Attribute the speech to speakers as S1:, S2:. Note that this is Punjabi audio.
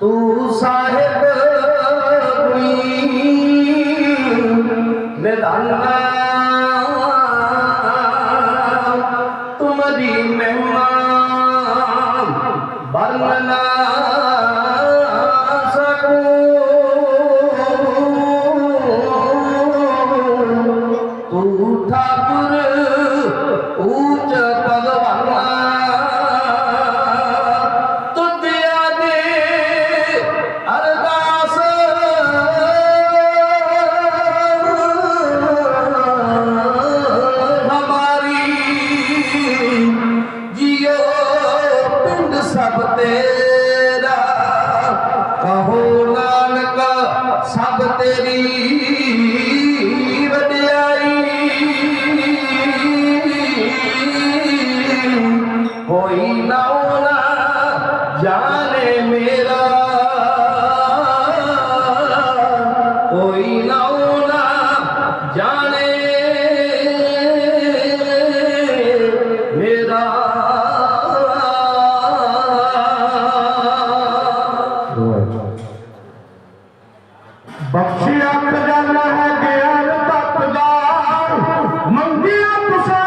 S1: तू साहिब निदान तुम्हारी महिमा वर्णना सकूं तू ठाकुर ऊंचा ਸਭ ਤੇਰਾ। ਕਹੋ ਨਾਨਕ ਸਭ ਤੇਰੀ ਵਡਿਆਈ। ਕੋਈ ਨਾ ਜਾਣੇ ਮੇਰਾ। ਕੋਈ ਨਾ
S2: ਬਖਸ਼ਿਆ ਖਜ਼ਾਨਾ ਹੈ ਗਿਆ ਤਪਦਾ ਮੰਗਿਆ ਤੁਸਾਂ